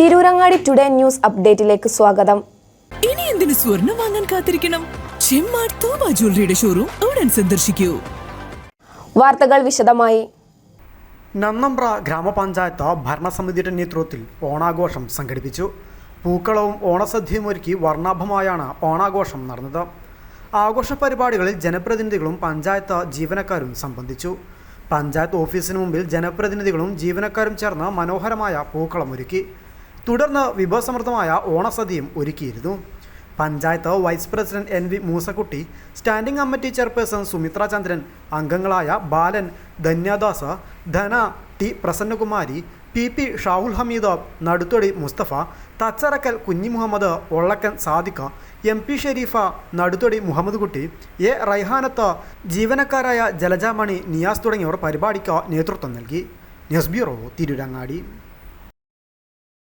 Tirurangadi today news അപ്ഡേറ്റിലേക്ക് സ്വാഗതം. ഇനി എന്തിനു സ്വർണം വാങ്ങാൻ കാത്തിരിക്കണം? ചെമ്മാട് തോമ ജ്വല്ലറിയുടെ ഷോറൂം ഉടൻ സന്ദർശിക്കൂ. വാർത്തകൾ വിശദമായി. നന്നമ്പ്ര ഗ്രാമപഞ്ചായത്ത് ഭരണസമിതിയുടെ നേതൃത്വത്തിൽ ഓണാഘോഷം സംഘടിപ്പിച്ചു. പൂക്കളവും ഓണസദ്യയും ഒരുക്കി വർണാഭമായാണ് ഓണാഘോഷം നടന്നത്. ആഘോഷ പരിപാടികളിൽ ജനപ്രതിനിധികളും പഞ്ചായത്ത് ജീവനക്കാരും സംബന്ധിച്ചു. പഞ്ചായത്ത് ഓഫീസിന് മുമ്പിൽ ജനപ്രതിനിധികളും ജീവനക്കാരും ചേർന്ന് മനോഹരമായ പൂക്കളം ഒരുക്കി. തുടർന്ന് വിഭവസമൃദ്ധമായ ഓണസദ്യയും ഒരുക്കിയിരുന്നു. Panchayat vice president N V Moosakutty standing committee chairperson Sumithra Chandran അംഗങ്ങളായ Balan Dhanyadas Dhana T Prasannakumari P P Shahul Hameed Naduthodi Musthafa Thacharakkal Kunhi Muhammad Ollakkan Sadiqa M P Sherifa Naduthodi Muhammad Kutty A Raihanath ജീവനക്കാരായ Jalajamani Niyas തുടങ്ങിയവർ പരിപാടിക്ക് നേതൃത്വം നൽകി. News bureau Tirurangadi.